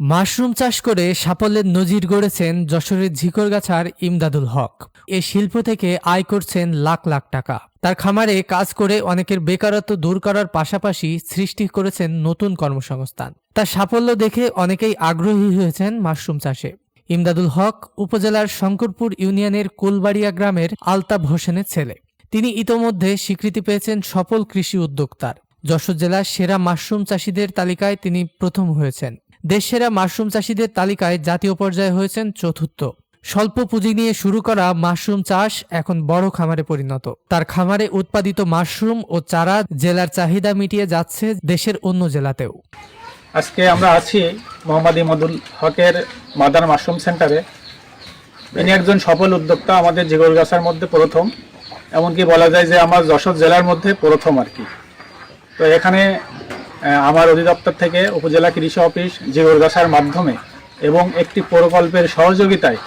Mushroom চাষ করে সাফল্যের নজির গড়েছেন যশোরের ঝিকরগাছার ইমদাদুল হক। এ শিল্প থেকে আয় করছেন লাখ লাখ টাকা। তার খামারে কাজ করে অনেকের বেকারত্ব দূর করার পাশাপাশি সৃষ্টি করেছেন নতুন কর্মসংস্থান। তার সাফল্য দেখে অনেকেই আগ্রহী হয়েছেন মাশরুম চাষে। ইমদাদুল হক উপজেলার শঙ্করপুর ইউনিয়নের কুলবাড়িয়া গ্রামের আলতাব হোসেনের ছেলে। তিনি ইতোমধ্যে স্বীকৃতি পেয়েছেন সফল কৃষি উদ্যোক্তার। যশোর জেলার সেরা মাশরুম চাষিদের তালিকায় তিনি প্রথম হয়েছেন। দেশসেরা মাশরুম চাষিদের তালিকায় জাতীয় পর্যায়ে হয়েছেন চতুর্থ। স্বল্প পুঁজি নিয়ে শুরু করা মাশরুম চাষ এখন বড় খামারে পরিণত। তার খামারে উৎপাদিত মাশরুম ও চারা জেলার চাহিদা মিটিয়ে যাচ্ছে দেশের অন্য জেলাতেও। আজকে আমরা আছি মোহাম্মদ ইমাদুল হকের মাদার মাশরুম সেন্টারে। ইনি একজন সফল উদ্যোক্তা, আমাদের জিগরগাছার মধ্যে প্রথম। এমনকি বলা যায় যে আমার যশোর জেলার মধ্যে প্রথম আর কি। তো এখানে আমার অধিদপ্তর থেকে উপজেলা কৃষি অফিস জিগরগাছার মাধ্যমে এবং একটি প্রকল্পের সহযোগিতায়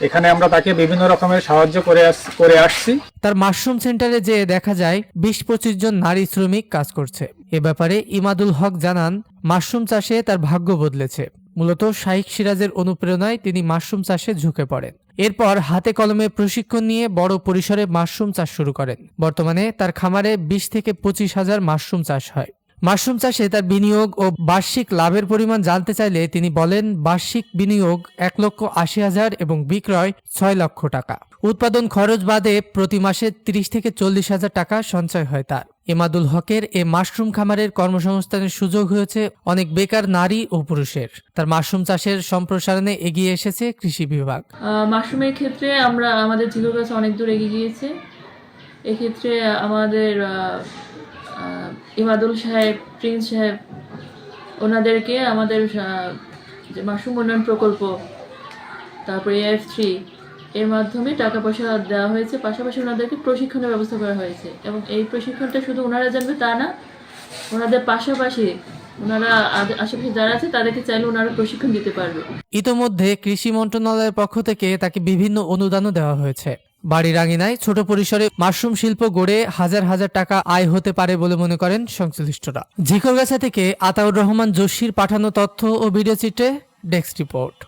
এখানে আমরা তাকে বিভিন্ন রকমের সাহায্য করে করে আসছি। তার মাশরুম সেন্টারে যে দেখা যায়, বিশ পঁচিশ জন নারী শ্রমিক কাজ করছে। এ ব্যাপারে ইমাদুল হক জানান, মাশরুম চাষে তার ভাগ্য বদলেছে। মূলত শাইখ সিরাজের অনুপ্রেরণায় তিনি মাশরুম চাষে ঝুঁকে পড়েন। এরপর হাতে কলমে প্রশিক্ষণ নিয়ে বড় পরিসরে মাশরুম চাষ শুরু করেন। বর্তমানে তার খামারে বিশ থেকে পঁচিশ হাজার মাশরুম চাষ হয়। মাশরুম চাষে তার বিনিয়োগ ও বার্ষিক লাভের পরিমাণ জানতে চাইলে তিনি বলেন, বার্ষিক বিনিয়োগ এক লক্ষ আশি হাজার এবং বিক্রয় ছয় লক্ষ টাকা। উৎপাদন খরচ বাদে প্রতি মাসে ত্রিশ থেকে চল্লিশ হাজার টাকা সঞ্চয় হয় তার। এমাদুল হকের এ মাশরুম খামারের কর্মসংস্থানের সুযোগ হয়েছে অনেক বেকার নারী ও পুরুষের। তার মাশরুম চাষের সম্প্রসারণে এগিয়ে এসেছে কৃষি বিভাগ। মাশরুমের ক্ষেত্রে আমরা আমাদের ঝিগুর গাছ অনেক দূর এগিয়ে গিয়েছে। এক্ষেত্রে আমাদের ইমাদুল সাহেব, প্রিন্স সাহেব, ওনাদেরকে আমাদের যে মাশরুম উন্নয়ন প্রকল্প, তারপরে এফ থ্রি এর মাধ্যমে টাকা পয়সা দেওয়া হয়েছে। পাশাপাশি ওনাদেরকে প্রশিক্ষণের ব্যবস্থা করা হয়েছে। এবং এই প্রশিক্ষণটা শুধু ওনারা জানবে তা না, ওনাদের পাশাপাশি ওনারা আশেপাশে যারা আছে, তাদেরকে চাইলে ওনারা প্রশিক্ষণ দিতে পারবে। ইতোমধ্যে কৃষি মন্ত্রণালয়ের পক্ষ থেকে তাকে বিভিন্ন অনুদানও দেওয়া হয়েছে। বাড়ির আঙিনায় ছোট পরিসরে মাশরুম শিল্প গড়ে হাজার হাজার টাকা আয় হতে পারে বলে মনে করেন সংশ্লিষ্টরা। ঝিকরগাছা থেকে আতাউর রহমান জসির পাঠানো তথ্য ও ভিডিও চিত্রে ডেস্ক রিপোর্ট।